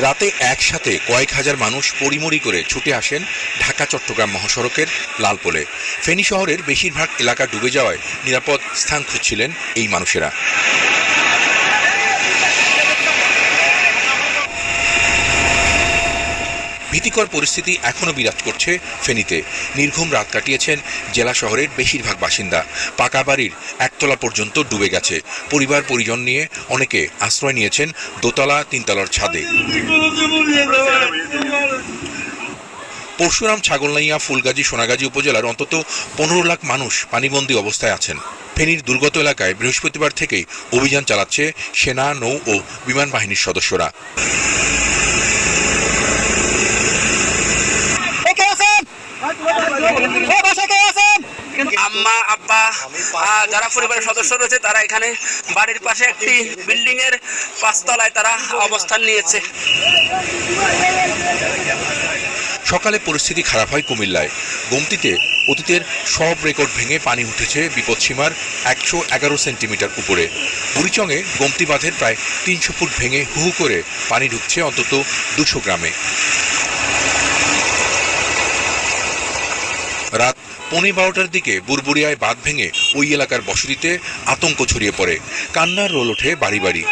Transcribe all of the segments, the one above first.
রাতে একসাথে কয়েক হাজার মানুষ পরিমরি করে ছুটে আসেন ঢাকা, চট্টগ্রাম মহাসড়কের লালপোলে। ফেনী শহরের বেশিরভাগ এলাকা ডুবে যাওয়ায় নিরাপদ স্থান খুঁজছিলেন এই মানুষেরা। ভীতিকর পরিস্থিতি এখনও বিরাজ করছে ফেনীতে। নির্ঘুম রাত কাটিয়েছেন জেলা শহরের বেশিরভাগ বাসিন্দা। পাকা বাড়ির একতলা পর্যন্ত ডুবে গেছে। পরিবার, পরিজন নিয়ে অনেকে আশ্রয় নিয়েছেন দোতলা, তিনতলার ছাদে। পরশুরাম, ছাগলনাইয়া, ফুলগাজী, সোনাগাজী উপজেলার অন্তত পনেরো লাখ মানুষ পানিবন্দী অবস্থায় আছেন। ফেনীর দুর্গত এলাকায় বৃহস্পতিবার থেকেই অভিযান চালাচ্ছে সেনা, নৌ ও বিমান বাহিনীর সদস্যরা কে আছেন ও বাসা কে আছেন আম্মা আব্বা যারা পরিবারের সদস্য রয়েছে তারা এখানে বাড়ির পাশে একটি বিল্ডিং এর পাঁচতলায় তারা অবস্থান নিয়েছে। সকালে পরিস্থিতি খারাপ হয় কুমিল্লায়। গোমতিতে অতীতের সব রেকর্ড ভেঙে পানি উঠেছে বিপদসীমার একশো এগারো সেন্টিমিটার উপরে। বুড়িচংয়ে গোমতি বাঁধের প্রায় তিনশো ফুট ভেঙে হু হু করে পানি ঢুকছে অন্তত দুশো গ্রামে। রাত পৌনে বারোটার দিকে বুরবুরিয়ায় বাঁধ ভেঙে ওই এলাকার বসতিতে আতঙ্ক ছড়িয়ে পড়ে। কান্নার রোল ওঠে বাড়ি বাড়ি।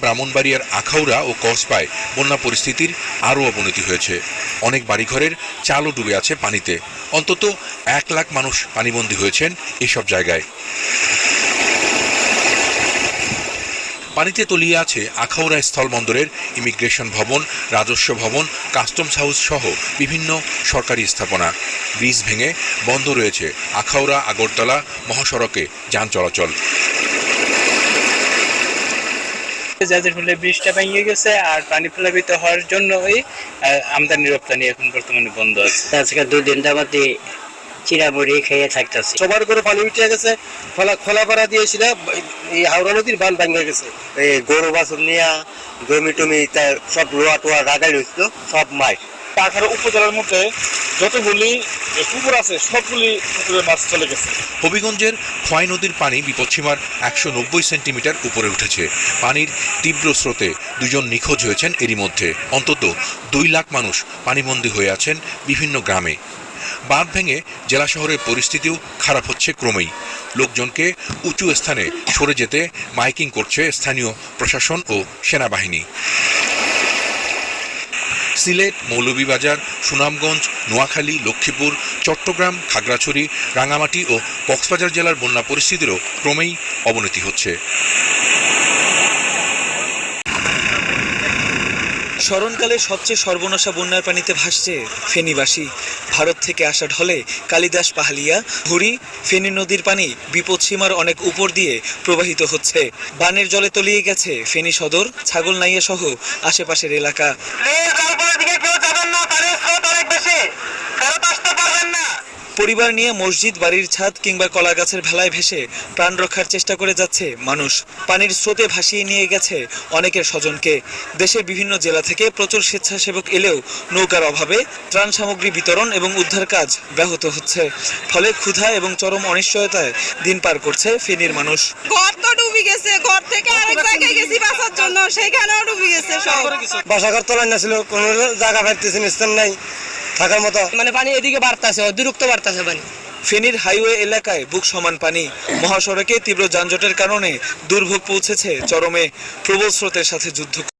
ব্রাহ্মণবাড়িয়ার আখাউড়া ও কসবায় বন্যা পরিস্থিতির আরও অবনতি হয়েছে। অনেক বাড়িঘরের চালও ডুবে আছে পানিতে। অন্তত এক লাখ মানুষ পানিবন্দী হয়েছেন এসব জায়গায়। পানিতে তলিয়ে আছে আখাউড়া স্থলবন্দরের ইমিগ্রেশন ভবন রাজস্ব ভবন কাস্টমস হাউস সহ বিভিন্ন সরকারি স্থাপনা। ব্রিজ ভেঙে বন্ধ রয়েছে আখাউড়া আগরতলা মহাসড়কে যান চলাচল। যাদের ফলে ব্রিজটা ভেঙে গেছে আর পানি প্লাবিত হওয়ার জন্যই আহ, আমদানি রপ্তানি এখন বর্তমানে বন্ধ আছে। আজকে দুদিন যাবতই চিরামুড়ি খেয়ে থাকতেছি। সবার করে পানি উঠে গেছে খোলা খোলা পাড়া দিয়েছিল এই হাওড়া নদীর বান ভেঙে গেছে। এই গরু বাছুর নিয়া জমি টমি সব রোয়া টোয়া রাগাই হয়েছিল সব মাছ আঠারো উপজেলার মধ্যে যতগুলি পুকুর আছে সবগুলি পুকুরে মাছ চলে গেছে। হবিগঞ্জের খোয়াই নদীর পানি বিপদসীমার একশো নব্বই সেন্টিমিটার উপরে উঠেছে। পানির তীব্র স্রোতে দুজন নিখোঁজ হয়েছেন এরই মধ্যে। অন্তত দুই লাখ মানুষ পানিবন্দী হয়ে আছেন বিভিন্ন গ্রামে। বাঁধ ভেঙে জেলা শহরের পরিস্থিতিও খারাপ হচ্ছে ক্রমেই। লোকজনকে উঁচু স্থানে সরে যেতে মাইকিং করছে স্থানীয় প্রশাসন ও সেনাবাহিনী। সিলেট মৌলভীবাজার, সুনামগঞ্জ, নোয়াখালী, লক্ষ্মীপুর, চট্টগ্রাম, খাগড়াছড়ি, রাঙামাটি ও কক্সবাজার জেলার বন্যা পরিস্থিতিরও ক্রমেই অবনতি হচ্ছে। স্মরণকালে সবচেয়ে সর্বনাশা বন্যার পানিতে ভাসছে ফেনীবাসী। ভারত থেকে আসা ঢলে কালিদাস পাহালিয়া ভুরি ফেনী নদীর পানি বিপদসীমার অনেক উপর দিয়ে প্রবাহিত হচ্ছে। বানের জলে তলিয়ে গেছে ফেনী সদর, ছাগলনাইয়া সহ আশেপাশের এলাকা দিকে কেউ যাবেন না পানির স্রোত অনেক বেশি ফেরত আসতে পারবেন না পরিবার নিয়ে মসজিদ বাড়ির ছাদ কিংবা কলা গাছের ভেলায় ভেসে প্রাণ রক্ষার চেষ্টা করে যাচ্ছে মানুষ। পানির স্রোতে ভাসিয়ে নিয়ে গেছে অনেকের স্বজনকে। দেশের বিভিন্ন জেলা থেকে প্রচুর স্বেচ্ছাসেবক এলেও নৌকার অভাবে ত্রাণ সামগ্রী বিতরণ এবং উদ্ধার কাজ ব্যাহত হচ্ছে। ফলে ক্ষুধা এবং চরম অনিশ্চয়তায় দিন পার করছে ফেনীর মানুষ। ঘর ডুবে গেছে ঘর থেকে আরেক জায়গায় গেছি বাঁচার জন্য সেখানেও ডুবে গেছে সব। বাসাঘর তোলা না ছিল কোনো জায়গা স্থান নাই। থাকার মতো। মানে পানি এদিকে বাড়তেছে অতিরিক্ত বাড়তেছে পানি। ফেনীর হাইওয়ে এলাকায় বুক সমান পানি। মহাসড়কে তীব্র যানজটের কারণে দুর্ভোগ পৌঁছেছে চরমে প্রবল স্রোতের সাথে যুদ্ধ